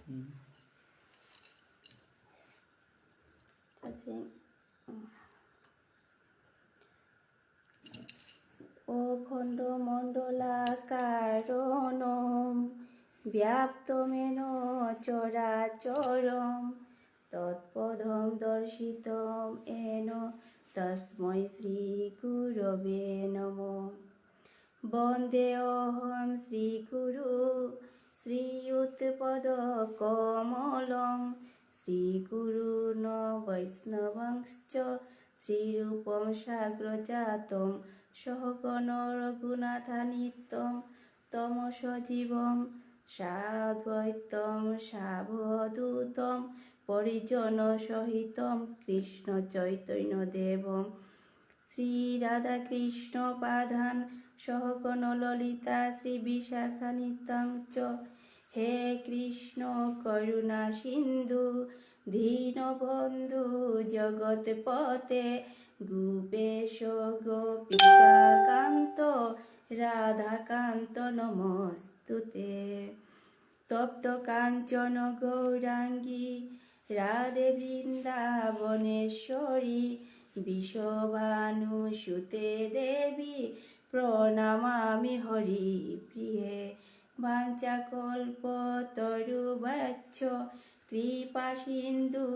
হুম। আছে ও খণ্ড মণ্ডলাকারণম ব্যাপ্তমেন চরাচরম তৎপদম দর্শিতম এন তস্मै শ্রীগুরবে নমঃ। বন্দেহম শ্রীগুরু শ্রীয়ুতপদকমলম শ্রীগুরুন বৈষ্ণবংশ্চ শ্রীরূপম সাগ্রজাতম সহগণ রঘুনাথানিত্যম তমস জীবম সাদ্বৈতম সাবধূতম দেবম শ্রী রাধা কৃষ্ণ সহগণ ললিতা শ্রী বিশাখা নিত্যাংচ হে কৃষ্ণ করুণা সিন্ধু, দীনবন্ধু জগৎপতে গোপেশ গোপিকান্ত রাধাকান্ত নমস্তুতে। তপ্ত কাঞ্চন গৌরাঙ্গী, রাধে বৃন্দাবনেশ্বরী বিশ্বভানুসুতে দেবী প্রণমামি হরি প্রিয়ে বাঞ্চাকল্প তরুবাচ্ছ কৃপা সিন্ধু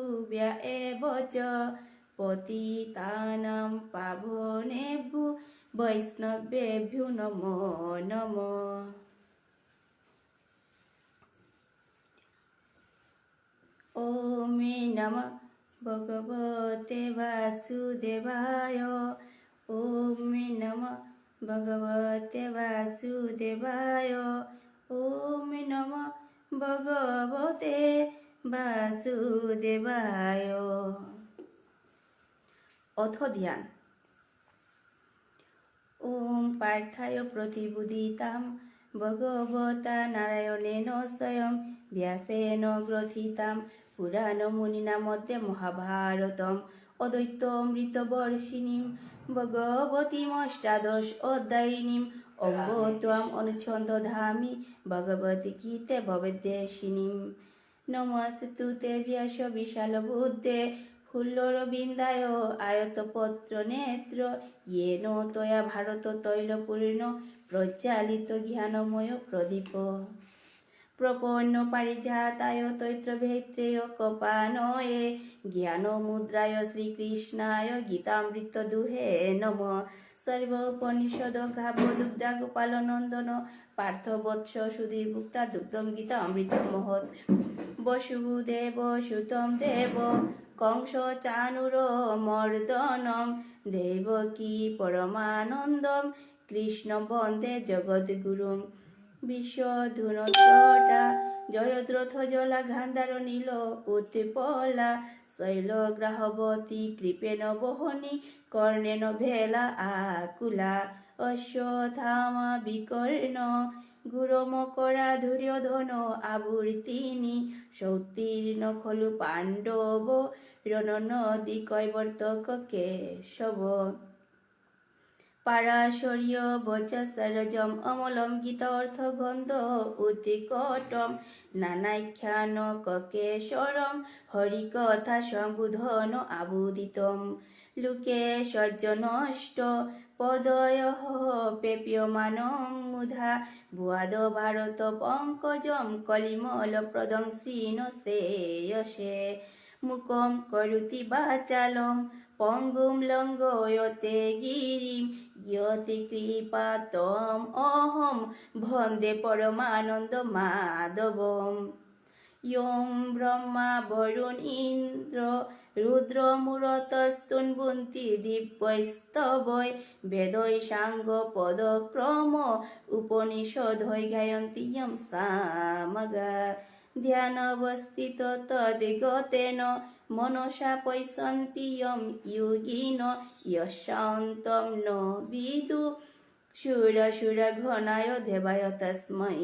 এব চ পতিতানাং পাবনেভ্যো বৈষ্ণবেভ্যো নমো নমঃ ॐ नमः भगवते वासुदेवाय ॐ नमः ভগবতে বাসুদেবায় ওম নম ভগবতে বাসুদেবায় অথ ধ্যান ওম পার্থায় প্রতিবুদিতাম ভগবতা নারায়ণেন স্বয়ং ব্যাসেন গ্রথিতাম পুরাণ মুনিনা মধ্যে মহাভারতম অদ্বৈতমৃতবর্ষিণীম ভগবতীমষ্টাদশ অধ্যায়িনীম অম্ব ত্বম অনুচ্ছন্দধামি ভগবতী গীতে ভবেদ্দেশিনীম নমস্তুতে ব্যাস বিশাল বুদ্ধে ফুল্লরবিন্দায় আয়তপত্র নেত্র ইয়েন তয়া ভারত তৈলপূর্ণ প্রজ্বালিত জ্ঞানময় প্রদীপ প্রপন্ন পারিজাতায় তৈত্রভেত্রেয় কপানয়ে জ্ঞান মুদ্রায় শ্রীকৃষ্ণায় গীতামৃত দুহে নম। সর্বোপনিষদ ঘাব দুগ্ধা গোপাল নন্দন পার্থ বৎস সুধীর ভুক্তা দুগ্ধম গীতা অমৃত মহৎ বসুদেব সুতম দেব কংস চানুর মর্দনম দেবকী পরমানন্দম, কৃষ্ণ বন্দে জগৎ জগদ্গুরুম। বিশ্বধুনটা জয়দ্রথ জলা গান্ধার নীল উৎপলা, শৈল গ্রাহবতী কৃপেণ বহনি কর্ণেন ভেলা আকুলা অশ্বথামা বিকর্ণ গুরমকরা ধুর্যধন আবৃতিনি সৌতীর্ণ খলু পাণ্ডব রণ নদী কৈবর্তক কেশব। পারাশরীয় বচসরজম অমলম গীত অর্থ গন্ধ উতিকটম নানাখ্যান ককেশ্বরম হরিকথা সম্বোধন আবুদিতম। লোকে সজ্জনষ্ট পদয় পেপ্যমান মুধা ভুয়াদ ভারত পঙ্কজম কলিমল প্রদং শ্রীন শ্রেয়সে। মুকম করুতি বাচালম পঙ্গুম লঙ্গয়তে গিরিম, ইয়তে কৃপা তম অহম, ভন্দে পরমানন্দ মাধবম। ইয়ং ব্রহ্মা বরুণ ইন্দ্র, রুদ্র মূরতস্তুন্বন্তি দিব্যস্তবয় বেদৈ সাঙ্গ পদক্রম, উপনিষদৈ গায়ন্তি সামগা। ধ্যানবস্থিত তদ্গতেন মনসা পৈসন্তি ইয়ং যোগিন যশান্তম ন বিদু সুর সুর ঘনায় দেবায় তস্मै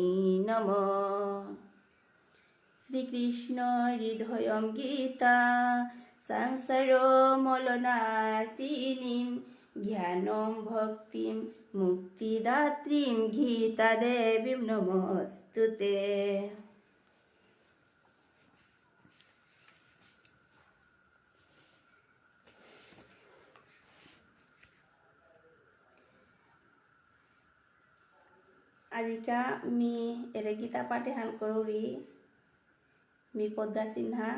নমঃ। শ্রীকৃষ্ণ হৃদয়ম গীতা সংসার মলনাশিনীম জ্ঞানম ভক্তিম মুক্তিদাত্রীম গীতা দেবীম নমস্তুতে। আজিকা মি এরে গীতা পাঠে হান করুরি মি পদ্মা সিনহা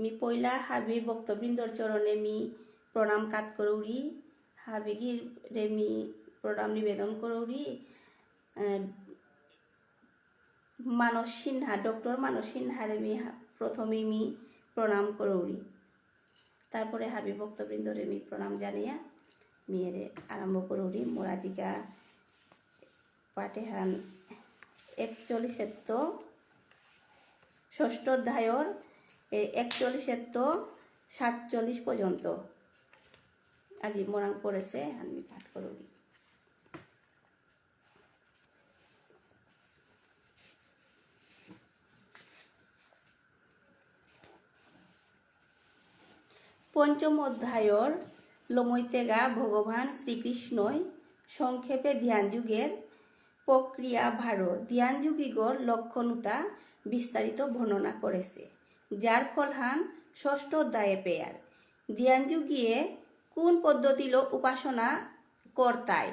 মি পয়লা হাবির বক্তবৃন্দর চরণে মি প্রণাম কাত করুরি হাবিগির রে মি প্রণাম নিবেদন করুরি মানস সিনহা ডক্টর মানস সিনহারে মি প্রথমে মি প্রণাম করুরি তারপরে হাবি ভক্তবৃন্দরে মি প্রণাম জানিয়া মেয়েরে আরম্ভ করুরি মোরাজিকা পাটেহান একচল্লিশের তো ষষ্ঠ অধ্যায়র একচল্লিশের তো সাতচল্লিশ পর্যন্ত। আজি মোরাং পড়েছে, আমি পাঠ করবি। পঞ্চম অধ্যায়র লমৈতেগা ভগবান শ্রীকৃষ্ণই সংক্ষেপে ধ্যান যুগের প্রক্রিয়া ভারো ধ্যান যুগিগর লক্ষণতা বিস্তারিত বর্ণনা করেছে, যার ফলহান ষষ্ঠ দায়ে পেয়ার। ধ্যান যুগিয়ে কোন পদ্ধতিল উপাসনা কর্তায়?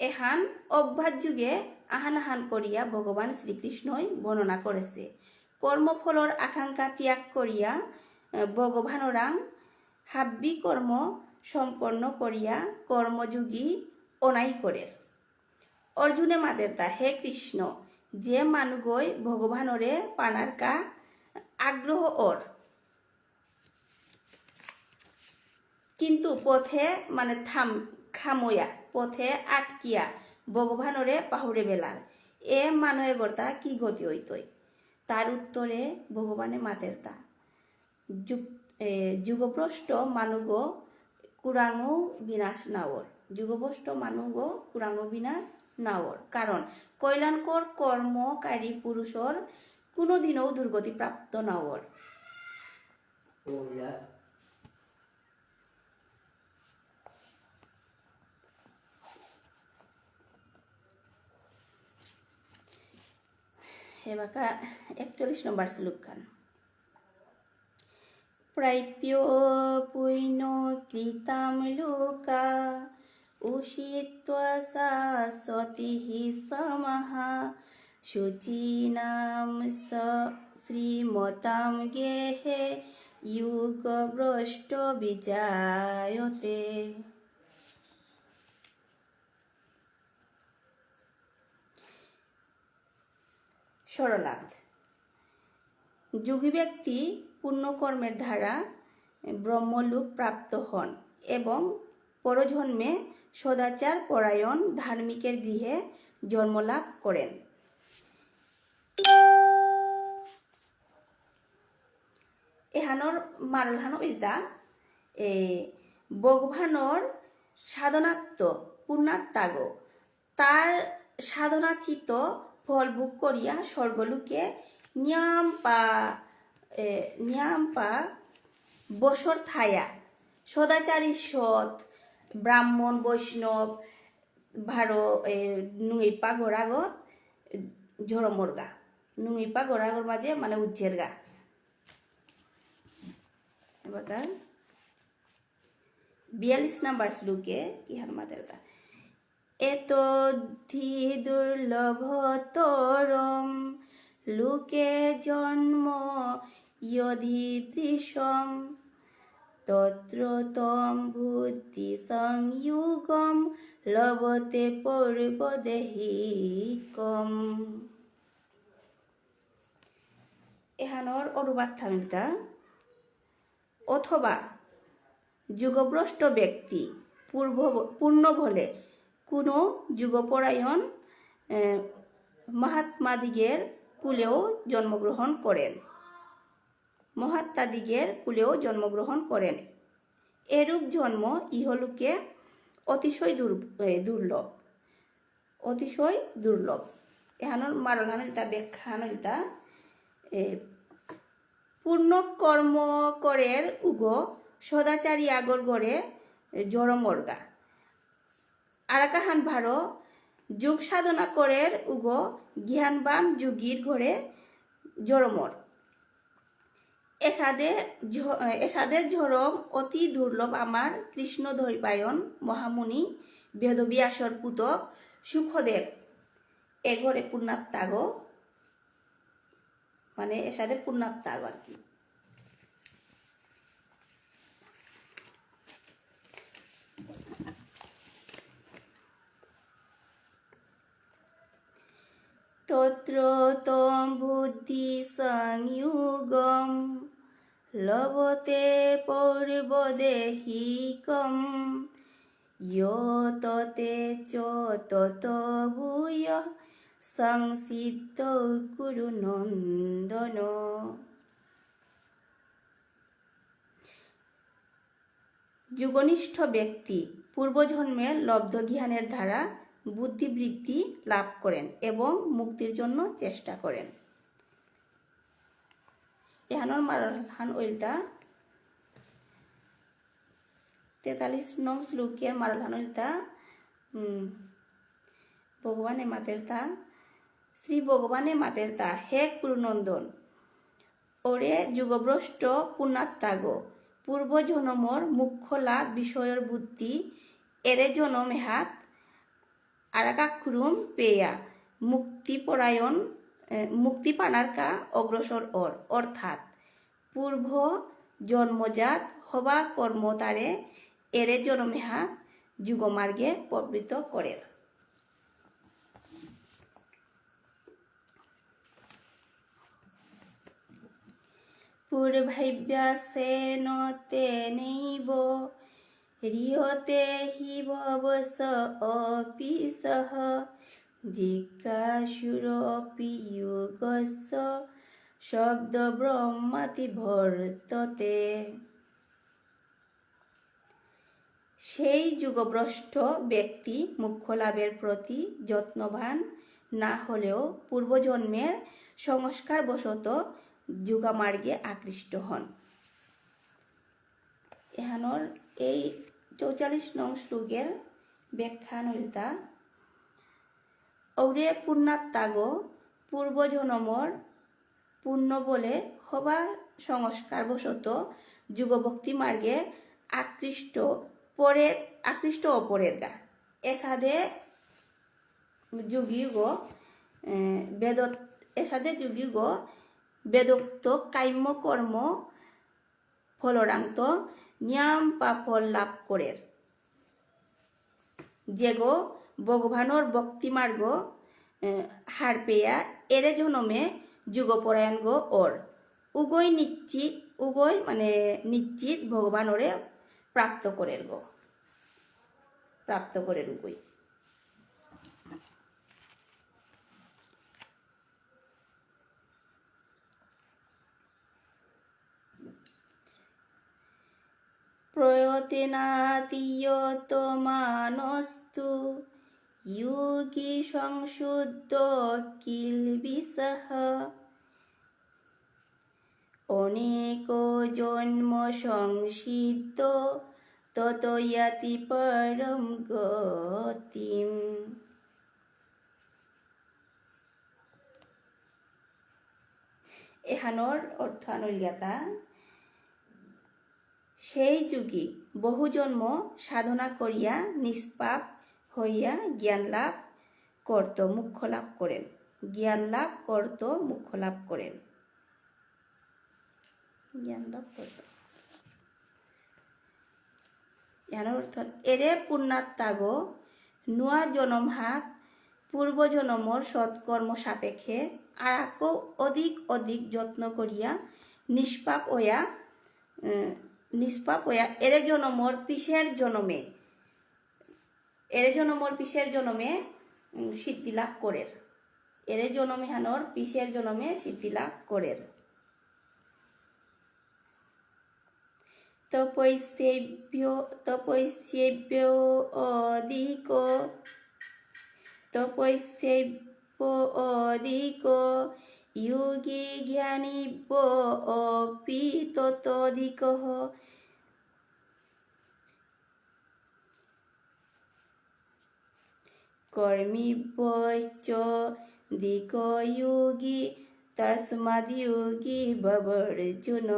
এহান অভ্যাস যুগে আহান আহান করিয়া ভগবান শ্রীকৃষ্ণই বর্ণনা করেছে, কর্মফলর আকাঙ্ক্ষা ত্যাগ করিয়া ভগবানরাং হাব্বি কর্ম সম্পন্ন করিয়া কর্মযোগী অনাই করের। অর্জুনে তা হে কৃষ্ণ যে মানুগই ভগবানরে পানার কা আগ্রহ ওর কিন্তু পথে মানে থাম, খাময়া, পথে আটকিয়া ভগবানরে পাহুড়ে বেলার এ মানুয়ে গর্তা কি গতি হইতই তার উত্তরে ভগবানে মাতের তা যুগভ্রষ্ট মানুগ কুরাঙ্গ বিনাশ নাওর যুগভ্রষ্ট মানুগ কুরাঙ্গ বিনাশ নাওর কারণ কল্যাণকর কর্মকারী পুরুষর কোনোদিনও দুর্গতি প্রাপ্ত নাওর. হেবাকা একচল্লিশ নম্বর শ্লোক খান প্রাপ্য পুণ্য কৃতাম লোকা উষিত্বা সতি সমহা শুচীনাম স শ্রীমতাম গেহে যুগভ্রষ্ট বিজায়তে সরলার্থ যোগী ব্যক্তি পুণ্যকর্মের দ্বারা ব্রহ্মলোক প্রাপ্ত হন এবং পরজন্মে সদাচার পরায়ণ ধার্মিকের গৃহে জন্মলাভ করেন। এহানোর মারলহানো ইলতা, এ ভগবানর সাধনাত্ম পুণ্যাত্মাগ। তার সাধনাচিত ফল ভোগ করিয়া স্বর্গলোকে নিয়াম পা নিয়াম পা বসর থায়া। সদাচারী সৎ ব্রাহ্মণ বৈষ্ণব ভারো এ, নুইপা গোড়াগত ঝরমরগা নুইপা গোড়াগর মাঝে মানে উজ্জের গা। এবার বিয়াল্লিশ নাম্বার শ্লোকে ইহার দা এত ধি দুর্লভতরম লোকে জন্ম ইয়ধিদৃশম তত্র তম বুদ্ধি সংযুগম লভতে পূর্বদেহিকম এহানোর অনুবাদ থামিলতা অথবা যুগভ্রষ্ট ব্যক্তি পূর্ব পূর্ণ বলে কোনো যুগপরায়ণ মহাত্মাদিগের কুলেও জন্মগ্রহণ করেন মহাত্মাদিগের কুলেও জন্মগ্রহণ করেন। এরূপ জন্ম ইহলোকে অতিশয় দুর দুর্লভ। অতিশয় দুর্লভ। এহানোর মারলানিলতা ব্যাখ্যানিলতা পূর্ণ কর্ম করের উগ সদাচারী আগর গড়ে জড়মর্গা। আরাকাহান ভারো যোগ সাধনা করের উগ জ্ঞানবান যোগীর ঘরে জড়মর এসাদে এসাদের ঝরম অতি দুর্লভ আমার কৃষ্ণ ধৈপায়ন মহামুনি বেদব্যাসর পুতক সুখদেব। এঘরে পুণ্যাত্যাগ মানে এসাদের পুণ্যাত্যাগ আর কি। তত্র তম বুদ্ধি সংযুগম লভতে পূর্বদেহিকম ইয়ততে চ ভূয় সংসিদ্ধ কুরু নন্দন। যুগনিষ্ঠ ব্যক্তি পূর্বজন্মের লব্ধ জ্ঞানের দ্বারা বুদ্ধিবৃদ্ধি লাভ করেন এবং মুক্তির জন্য চেষ্টা করেন। এহানোর মারহান ওইলতা তেতাল্লিশ নং শ্লোকের মারহান ওইলতা ভগবানে মাতের তা শ্রী ভগবানে মাতের তা হে কুরুনন্দন ওরে যুগভ্রষ্ট পুণ্যাত্যাগ পূর্ব জনমর মুখ্য লাভ বিষয়ের বুদ্ধি এরে জনমে হাত আরাকাক্ষুরুম পেয়া মুক্তিপরায়ণ মুক্তিপানার কা অগ্রসর অর অর্থাৎ পূর্ব জন্মজাত হবা কর্ম তারে এরে জনমে হাত যুগমার্গে প্রবৃত্ত করে পূর্বাভ্যাসেন তেনৈব রিয়তে হি ভবস অপি সহ জিজ্ঞাসুরপি যুগস্য শব্দ ব্রহ্মাতি বর্ততে সেই যুগভ্রষ্ট ব্যক্তি মুখ্য লাভের প্রতি যত্নবান না হলেও পূর্বজন্মের সংস্কারবশত যুগামার্গে আকৃষ্ট হন। এহানোর এই চৌচল্লিশ নং শ্লোকের ব্যাখ্যা নইলতা ঔরে পুণ্যাত্যাগ পূর্বজনমর পূর্ণ বলে হবা সংস্কারবশত যুগভক্তি মার্গে আকৃষ্ট পরের আকৃষ্ট অপরের গা। এসাদে যুগিগ বেদ এসাদে যুগিগ বেদোক্ত কাম্য কর্ম ফলরান্ত নিয়াম বা ফল লাভ করের যেগো ভগবানর ভক্তিমার্গ হার পেয়া, এরে জনমে যুগপরায়ণ গো ওর। উগই নিশ্চিত উগই মানে নিশ্চিত ভগবানরে প্রাপ্ত করের গো। প্রাপ্ত করের উগই। প্রয়তেনাতীয়তমানস্তু অনেক জন্ম সংসিদ্ধ তত ইয়াতি পরম গতিম এহানোর অর্থানুল্যাতা সেই যুগী বহু জন্ম সাধনা করিয়া নিষ্পাপ হইয়া জ্ঞান লাভ করত মুখ্য লাভ করেন। জ্ঞান লাভ করত মুখ্য লাভ করেন। জ্ঞান লাভ করত। ইয়ানোর অর্থ এরে পুণ্যাত্যাগ নোয়া জনম হাত, পূর্ব জনমর সৎকর্ম সাপেক্ষে আর অধিক অধিক যত্ন করিয়া নিষ্পাপ হইয়া নিষ্পাপ হইয়া এরে জনমর পিসের জনমে এরে জনমর পিসের জনমে সিদ্ধি লাভ করের। এরে জনমে হানোর পিসের জনমে সিদ্ধি লাভ করের। তপস্যেভ্য তপস্যেভ্য অধিক তপস্যেভ্য অধিক যোগী জ্ঞানীব্য অপি ততোধিক কর্মীব্য দিকয়োগী তস্মাদিয়োগী ববর্জুন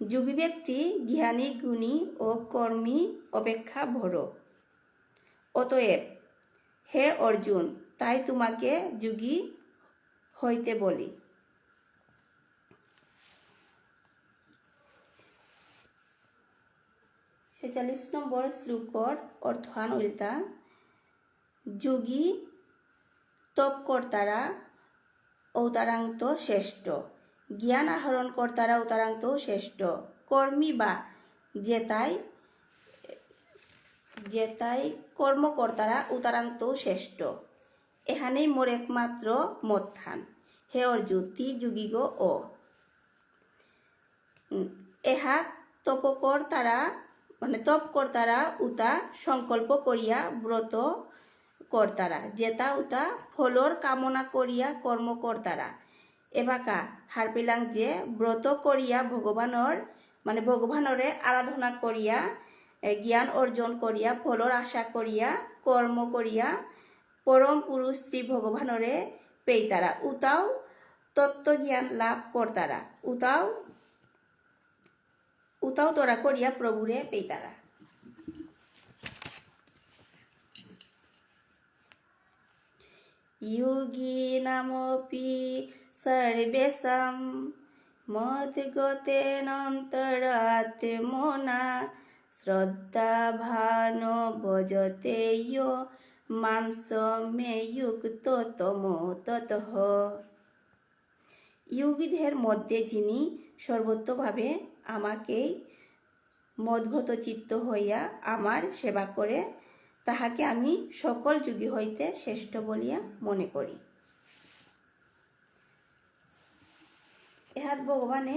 যোগী ব্যক্তি জ্ঞানী, গুণী ও কর্মী অপেক্ষা বড় অতএব, হে অর্জুন, তাই তোমাকে যোগী হইতে বলি। ছেচল্লিছ নম্বৰ শ্লোকৰ অৰ্থহান উল্টা। যোগী তপকর্তারা অবতারান্ত শ্রেষ্ঠ। জ্ঞান আহরণ কর্তারা অবতারান্ত শ্রেষ্ঠ। কর্মী বা জেতাই জেতাই কর্মকর্তারা উতারান্ত শ্রেষ্ঠ। এখানেই মোর একমাত্র মত্থান। হে অর্জুন, তি যুগিগ ও এহা তপকর্তারা মানে তপ কর্তারা উতা সংকল্প করিয়া ব্রত কর্তারা, জেতা উতা ফলর কামনা করিয়া কর্ম কর্তারা। এবাকা, হারপিলাং যে ব্রত করিয়া ভগবানর মানে ভগবানরে আরাধনা করিয়া জ্ঞান অর্জন করিয়া, ফলর আশা করিয়া, কর্ম করিয়া পরম পুরুষ শ্রী ভগবানরে পেইতারা। উতাও তত্ত্বজ্ঞান লাভ কর্তারা। উতাও উতাও তোরা করিয়া প্রভুরে পেইতারা योगिनामपि सर्वेषां मद्गतेनन्तरात्मना শ্রদ্ধাভানো ভজতে ইয় মাংস মে যুক্ত তম ততঃ ইয়োগীদের মধ্যে যিনি সর্বত্রভাবে আমাকেই মদগত চিত্ত হইয়া আমার সেবা করে, তাহাকে আমি সকল যুগী হইতে শ্রেষ্ঠ বলিয়া মনে করি। এহাত ভগবানে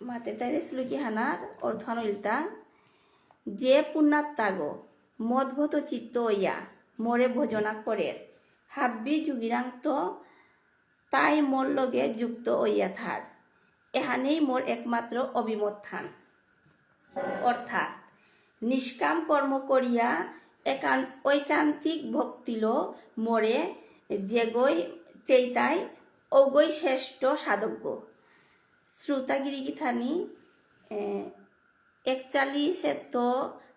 মাতে তাইরে শ্লোকি হানার অর্থানলিতা, যে পুণ্যাত্মাগ মদগত চিত্ত হইয়া মরে ভোজনা করে, হাব্বি যুগিরান্ত তাই মোর লগে যুক্ত হইয়া থার। এহানেই মোর একমাত্র অভিমত্থান। অর্থাৎ, নিষ্কাম কর্ম করিয়া একান, ঐকান্তিক ভক্তিল মোরে যেগৈ চেইতাই অগৈ শ্রেষ্ঠ সাধব্য। শ্রোতাগিরি গীতানি একচাল্লিশ তো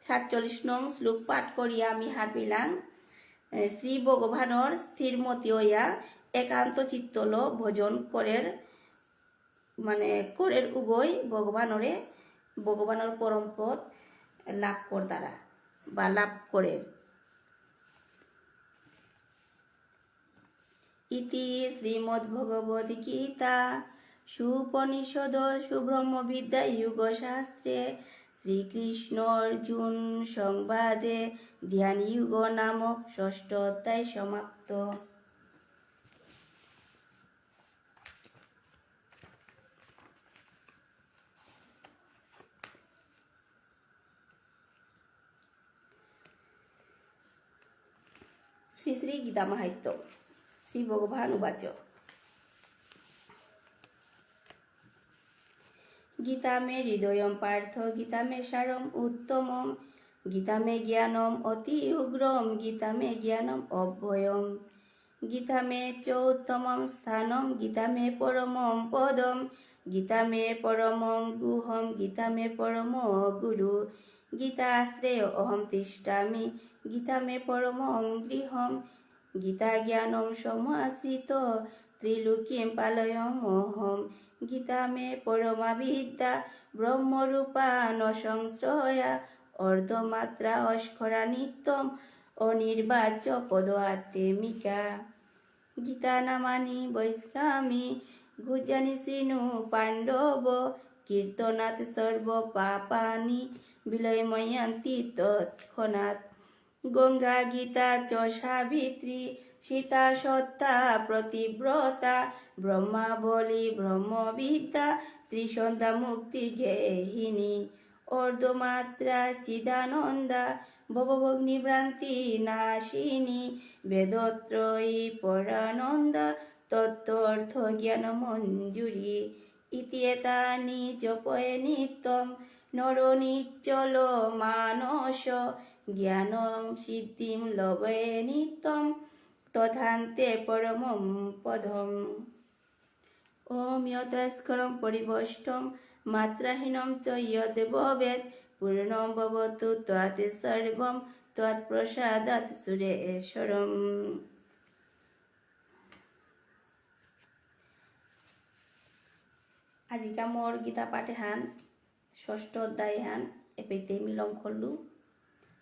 সাতচল্লিশ নং শ্লোক পাঠ করিয়া আমি হারপিলাম শ্রী ভগবানর স্থিরমতি হইয়া একান্ত চিত্তল ভোজন করের মানে করের উগৈ ভগবানরে, ভগবানের পরম পদ লাভ দ্বারা বা লাভ করে ইতি শ্রীমদ্ভগবদ গীতা, সুপনিষদ, সুব্রহ্মবিদ্যা যুগশাস্ত্রে শ্রীকৃষ্ণ অর্জুন সংবাদে ধ্যান যুগ নামক ষষ্ঠ অধ্যায় সমাপ্ত। শ্রী শ্রী গীতা মাহাত্য শ্রী ভগবান উবাচ গীতা মে হৃদয়ম পার্থ গীতা মে সারম উত্তমম গীতা মে জ্ঞানম অতি উগ্রম গীতা মে জ্ঞানম অভয়ম গীতা মে চ উত্তমম স্থানম গীতা মে পরমম পদম গীতা মে পরমম গুহম গীতা মে পরম গুরু গীতা আশ্রয় অহম তিষ্ঠামি গীতা মে পরমং গৃহম গীতা জ্ঞানম সমাশ্রিত ত্রিলোকীম পালয়মহম গীতা মে পরমা বিদ্যা ব্রহ্মরূপা ন সংশ্রয়া অর্ধমাত্রা অস্করা নিত্যম, অনির্বাচ্য পদ আত্মিকা গীতা নামানি বৈষ্কামি গুজানি শৃণু পাণ্ডব কীর্তনাথ সর্ব পাপানি, বিলয়ময়ান্তি তৎক্ষণাৎ। গঙ্গা, গীতা চ সাবিত্রী সীতা, সত্তা, প্রতিব্রতা ব্রহ্মাবলী ব্রহ্মবিদ্যা, ত্রিসন্ধ্যা, মুক্তি গেহিনী অর্ধমাত্রা, চিদানন্দা ভবভগ্নিভ্রান্তি নাশিনী, বেদত্রয়ী, পরানন্দা তত্ত্বর্থ জ্ঞান, মঞ্জুরি ইত্যেতানি জপয়ে নিত্যম নর নিশ্চল মানস জ্ঞানম সিদ্ধিম লবে নিত্যম তথান্তে পরমম পদম ওম ইয়তস্করম পরিবষ্টম মাত্রাহীনম চ ইয়দেব বেদ পূর্ণম ভবতু ত্বাতে সর্বম ত্বাৎ প্রসাদাৎ সুরেশ্বরম আজিকা মোৰ গীতা পাঠে হান ষষ্ঠ অধ্যায় হান এপেতে মিলম করলু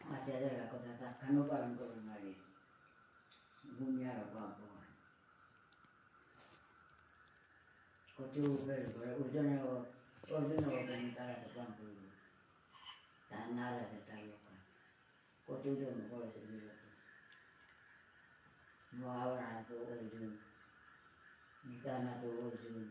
આચાર્ય રાખો હતા આનું પાલન કરવું મારે ગુમ્યા રાખો આપો ખોટી ઉભેલ અર્જુન અર્જુન વગરની તારા તો કામ પૂરું તાર ના લાગે તાર લોકો ખોટી મહાવરા તો અર્જુન નિકાના તો અર્જુન